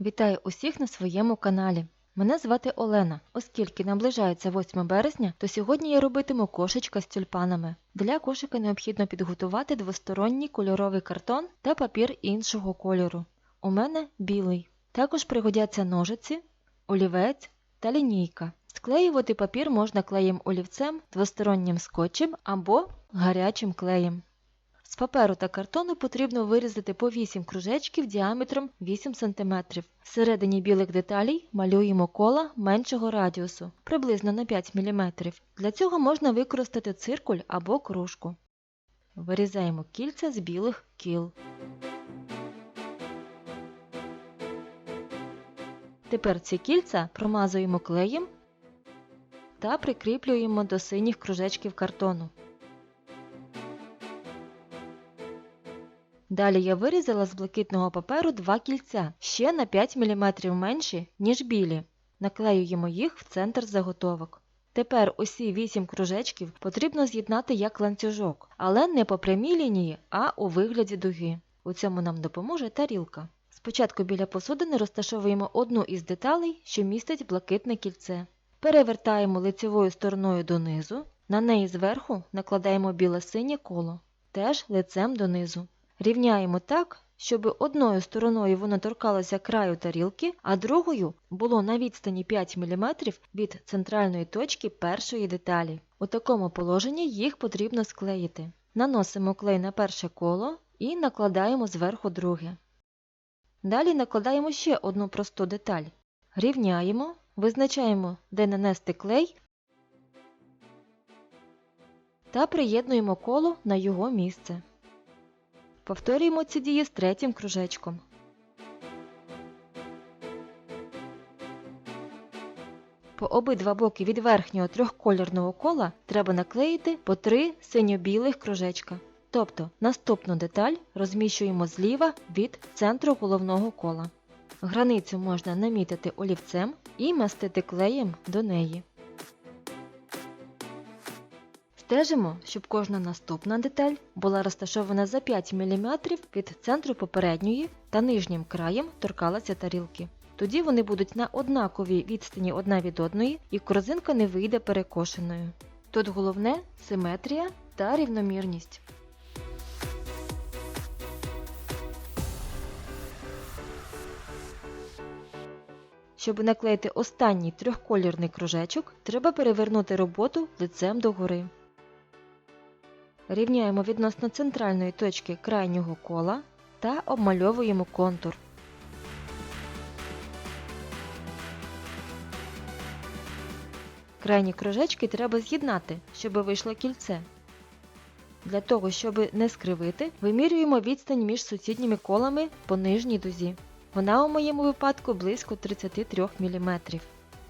Вітаю усіх на своєму каналі. Мене звати Олена. Оскільки наближається 8 березня, то сьогодні я робитиму кошечка з тюльпанами. Для кошика необхідно підготувати двосторонній кольоровий картон та папір іншого кольору. У мене білий. Також пригодяться ножиці, олівець та лінійка. Склеювати папір можна клеєм олівцем, двостороннім скотчем або гарячим клеєм. З паперу та картону потрібно вирізати по 8 кружечків діаметром 8 см. Всередині білих деталей малюємо кола меншого радіусу, приблизно на 5 мм. Для цього можна використати циркуль або кружку. Вирізаємо кільця з білих кіл. Тепер ці кільця промазуємо клеєм та прикріплюємо до синіх кружечків картону. Далі я вирізала з блакитного паперу два кільця, ще на 5 мм менші, ніж білі. Наклеюємо їх в центр заготовок. Тепер усі 8 кружечків потрібно з'єднати як ланцюжок, але не по прямій лінії, а у вигляді дуги. У цьому нам допоможе тарілка. Спочатку біля посудини розташовуємо одну із деталей, що містить блакитне кільце. Перевертаємо лицевою стороною донизу, на неї зверху накладаємо біле-синє коло, теж лицем донизу. Рівняємо так, щоб одною стороною воно торкалося краю тарілки, а другою було на відстані 5 мм від центральної точки першої деталі. У такому положенні їх потрібно склеїти. Наносимо клей на перше коло і накладаємо зверху друге. Далі накладаємо ще одну просту деталь. Рівняємо, визначаємо, де нанести клей та приєднуємо коло на його місце. Повторюємо ці дії з третім кружечком. По обидва боки від верхнього трьохкольорного кола треба наклеїти по три синьо-білих кружечка. Тобто наступну деталь розміщуємо зліва від центру головного кола. Границю можна намітити олівцем і мастити клеєм до неї. Стежимо, щоб кожна наступна деталь була розташована за 5 мм від центру попередньої та нижнім краєм торкалася тарілки. Тоді вони будуть на однаковій відстані одна від одної і корзинка не вийде перекошеною. Тут головне симетрія та рівномірність. Щоб наклеїти останній трьохколірний кружечок, треба перевернути роботу лицем догори. Рівняємо відносно центральної точки крайнього кола та обмальовуємо контур. Крайні кружечки треба з'єднати, щоб вийшло кільце. Для того, щоб не скривити, вимірюємо відстань між сусідніми колами по нижній дузі. Вона у моєму випадку близько 33 мм.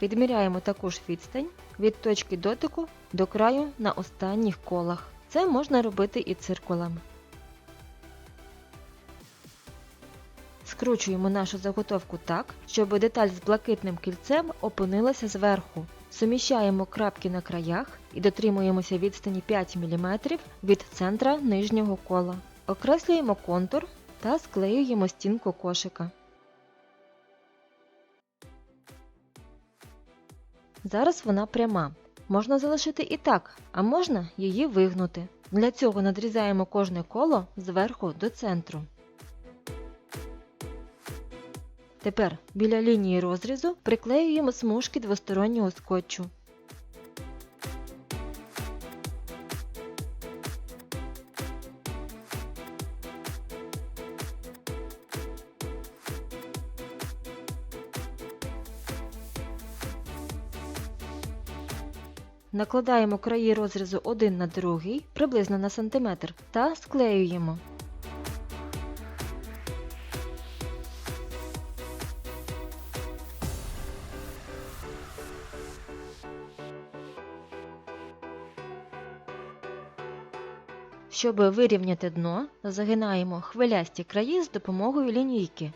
Відміряємо таку ж відстань від точки дотику до краю на останніх колах. Це можна робити і циркулем. Скручуємо нашу заготовку так, щоб деталь з блакитним кільцем опинилася зверху. Суміщаємо крапки на краях і дотримуємося відстані 5 мм від центра нижнього кола. Окреслюємо контур та склеюємо стінку кошика. Зараз вона пряма. Можна залишити і так, а можна її вигнути. Для цього надрізаємо кожне коло зверху до центру. Тепер біля лінії розрізу приклеюємо смужки двостороннього скотчу. Накладаємо краї розрізу один на другий, приблизно на сантиметр, та склеюємо. Щоб вирівняти дно, загинаємо хвилясті краї з допомогою лінійки.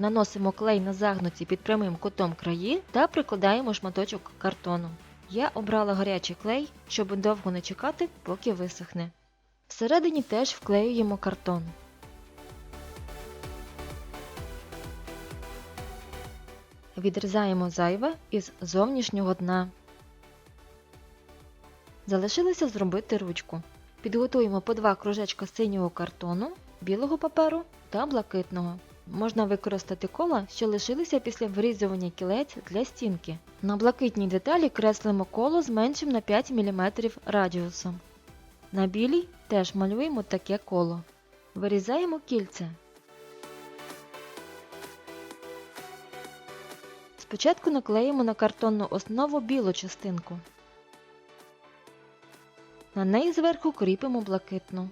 Наносимо клей на загнуті під прямим кутом краї та прикладаємо шматочок картону. Я обрала гарячий клей, щоб довго не чекати, поки висохне. Всередині теж вклеюємо картон. Відрізаємо зайве із зовнішнього дна. Залишилося зробити ручку. Підготуємо по два кружечка синього картону, білого паперу та блакитного. Можна використати кола, що лишилися після вирізування кілець для стінки. На блакитній деталі креслимо коло з меншим на 5 мм радіусом. На білій теж малюємо таке коло. Вирізаємо кільце. Спочатку наклеїмо на картонну основу білу частинку. На неї зверху кріпимо блакитну.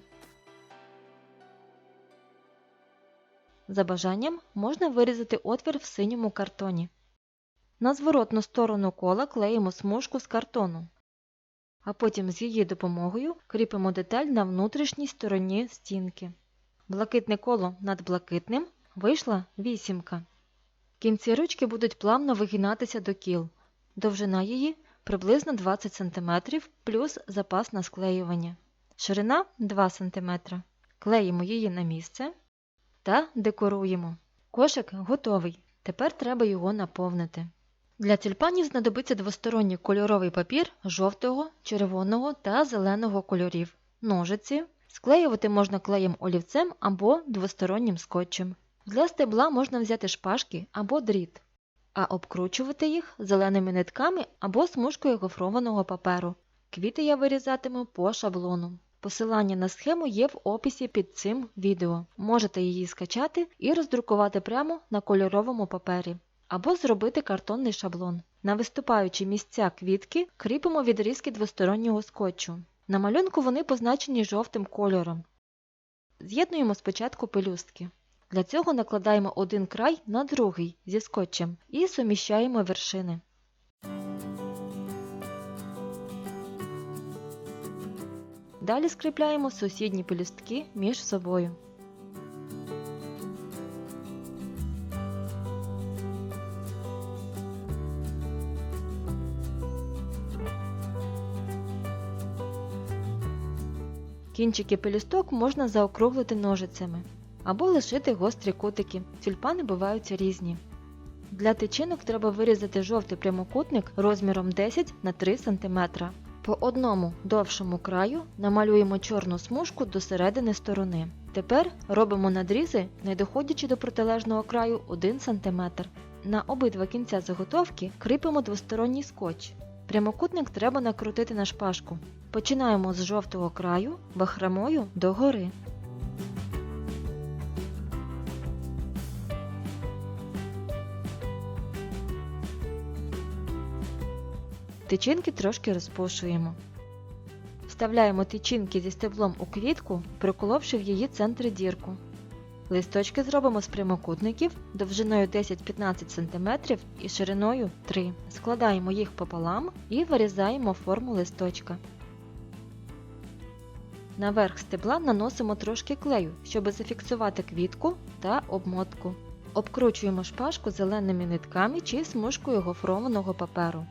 За бажанням можна вирізати отвір в синьому картоні. На зворотну сторону кола клеїмо смужку з картону, а потім з її допомогою кріпимо деталь на внутрішній стороні стінки. Блакитне коло над блакитним вийшла вісімка. Кінці ручки будуть плавно вигинатися до кіл. Довжина її приблизно 20 см плюс запас на склеювання. Ширина 2 см. Клеїмо її на місце та декоруємо. Кошик готовий. Тепер треба його наповнити. Для тюльпанів знадобиться двосторонній кольоровий папір жовтого, червоного та зеленого кольорів, ножиці. Склеювати можна клеєм олівцем або двостороннім скотчем. Для стебла можна взяти шпажки або дріт, а обкручувати їх зеленими нитками або смужкою гофрованого паперу. Квіти я вирізатиму по шаблону. Посилання на схему є в описі під цим відео. Можете її скачати і роздрукувати прямо на кольоровому папері. Або зробити картонний шаблон. На виступаючі місця квітки кріпимо відрізки двостороннього скотчу. На малюнку вони позначені жовтим кольором. З'єднуємо спочатку пелюстки. Для цього накладаємо один край на другий зі скотчем і суміщаємо вершини. Далі скріпляємо сусідні пелюстки між собою. Кінчики пелюсток можна заокруглити ножицями або лишити гострі кутики. Тюльпани буваються різні. Для тичинок треба вирізати жовтий прямокутник розміром 10 на 3 см. По одному довшому краю намалюємо чорну смужку до середини сторони. Тепер робимо надрізи, не доходячи до протилежного краю 1 см. На обидва кінця заготовки кріпимо двосторонній скотч. Прямокутник треба накрутити на шпажку. Починаємо з жовтого краю бахрамою догори. Тичинки трошки розпушуємо. Вставляємо тичинки зі стеблом у квітку, проколовши в її центри дірку. Листочки зробимо з прямокутників довжиною 10-15 см і шириною 3 Складаємо їх пополам і вирізаємо форму листочка. Наверх стебла наносимо трошки клею, щоб зафіксувати квітку та обмотку. Обкручуємо шпажку зеленими нитками чи смужкою гофрованого паперу.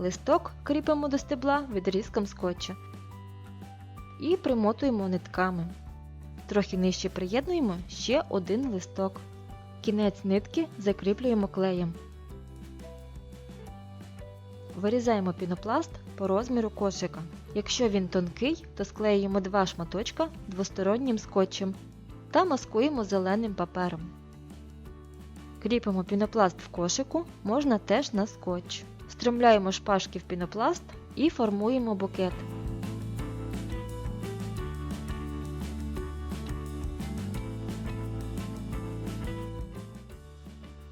Листок кріпимо до стебла відрізком скотча і примотуємо нитками. Трохи нижче приєднуємо ще один листок. Кінець нитки закріплюємо клеєм. Вирізаємо пінопласт по розміру кошика. Якщо він тонкий, то склеюємо два шматочка двостороннім скотчем та маскуємо зеленим папером. Кріпимо пінопласт в кошику можна теж на скотч. Встромляємо шпажки в пінопласт і формуємо букет.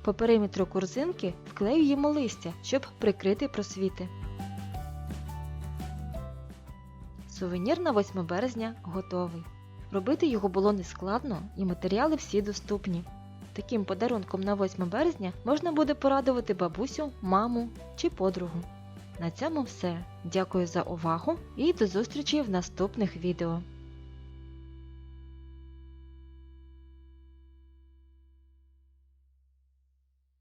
По периметру корзинки вклеюємо листя, щоб прикрити просвіти. Сувенір на 8 березня готовий. Робити його було нескладно і матеріали всі доступні. Таким подарунком на 8 березня можна буде порадувати бабусю, маму чи подругу. На цьому все. Дякую за увагу і до зустрічі в наступних відео.